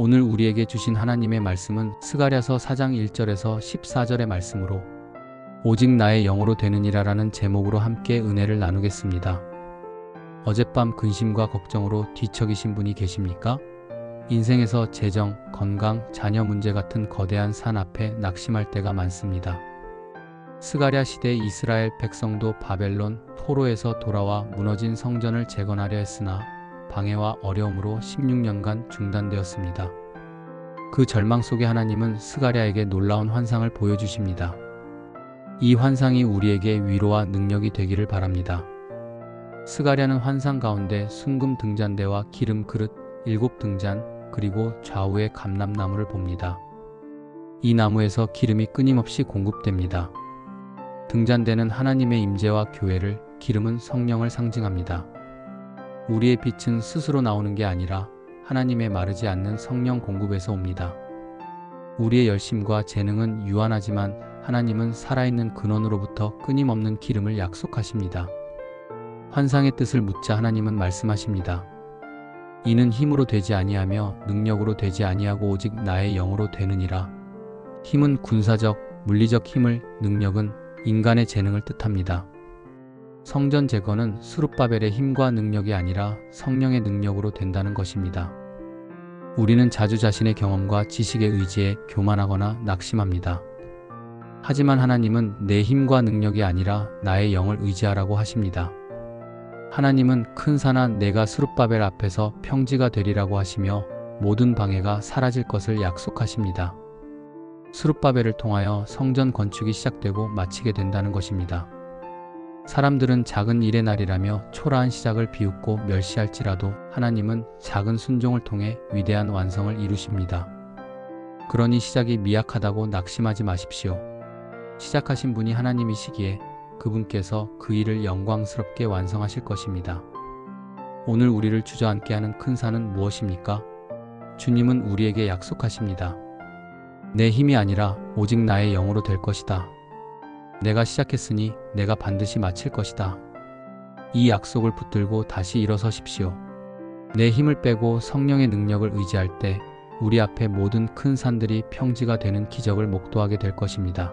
오늘 우리에게 주신 하나님의 말씀은 스가랴서 4장 1절에서 14절의 말씀으로 오직 나의 영으로 되느니라라는 제목으로 함께 은혜를 나누겠습니다. 어젯밤 근심과 걱정으로 뒤척이신 분이 계십니까? 인생에서 재정, 건강, 자녀 문제 같은 거대한 산 앞에 낙심할 때가 많습니다. 스가랴 시대 이스라엘 백성도 바벨론 포로에서 돌아와 무너진 성전을 재건하려 했으나 방해와 어려움으로 16년간 중단되었습니다. 그 절망 속에 하나님은 스가랴에게 놀라운 환상을 보여주십니다. 이 환상이 우리에게 위로와 능력이 되기를 바랍니다. 스가랴는 환상 가운데 순금 등잔대와 기름 그릇 일곱 등잔 그리고 좌우에 감람나무를 봅니다. 이 나무에서 기름이 끊임없이 공급됩니다. 등잔대는 하나님의 임재와 교회를, 기름은 성령을 상징합니다. 우리의 빛은 스스로 나오는 게 아니라 하나님의 마르지 않는 성령 공급에서 옵니다. 우리의 열심과 재능은 유한하지만 하나님은 살아있는 근원으로부터 끊임없는 기름을 약속하십니다. 환상의 뜻을 묻자 하나님은 말씀하십니다. 이는 힘으로 되지 아니하며 능력으로 되지 아니하고 오직 나의 영으로 되느니라. 힘은 군사적, 물리적 힘을, 능력은 인간의 재능을 뜻합니다. 성전 재건은 수룹바벨의 힘과 능력이 아니라 성령의 능력으로 된다는 것입니다. 우리는 자주 자신의 경험과 지식의 의지에 교만하거나 낙심합니다. 하지만 하나님은 내 힘과 능력이 아니라 나의 영을 의지하라고 하십니다. 하나님은 큰 산한 내가 수룹바벨 앞에서 평지가 되리라고 하시며 모든 방해가 사라질 것을 약속하십니다. 수룹바벨을 통하여 성전 건축이 시작되고 마치게 된다는 것입니다. 사람들은 작은 일의 날이라며 초라한 시작을 비웃고 멸시할지라도 하나님은 작은 순종을 통해 위대한 완성을 이루십니다. 그러니 시작이 미약하다고 낙심하지 마십시오. 시작하신 분이 하나님이시기에 그분께서 그 일을 영광스럽게 완성하실 것입니다. 오늘 우리를 주저앉게 하는 큰 산은 무엇입니까? 주님은 우리에게 약속하십니다. 내 힘이 아니라 오직 나의 영으로 될 것이다. 내가 시작했으니 내가 반드시 마칠 것이다. 이 약속을 붙들고 다시 일어서십시오. 내 힘을 빼고 성령의 능력을 의지할 때 우리 앞에 모든 큰 산들이 평지가 되는 기적을 목도하게 될 것입니다.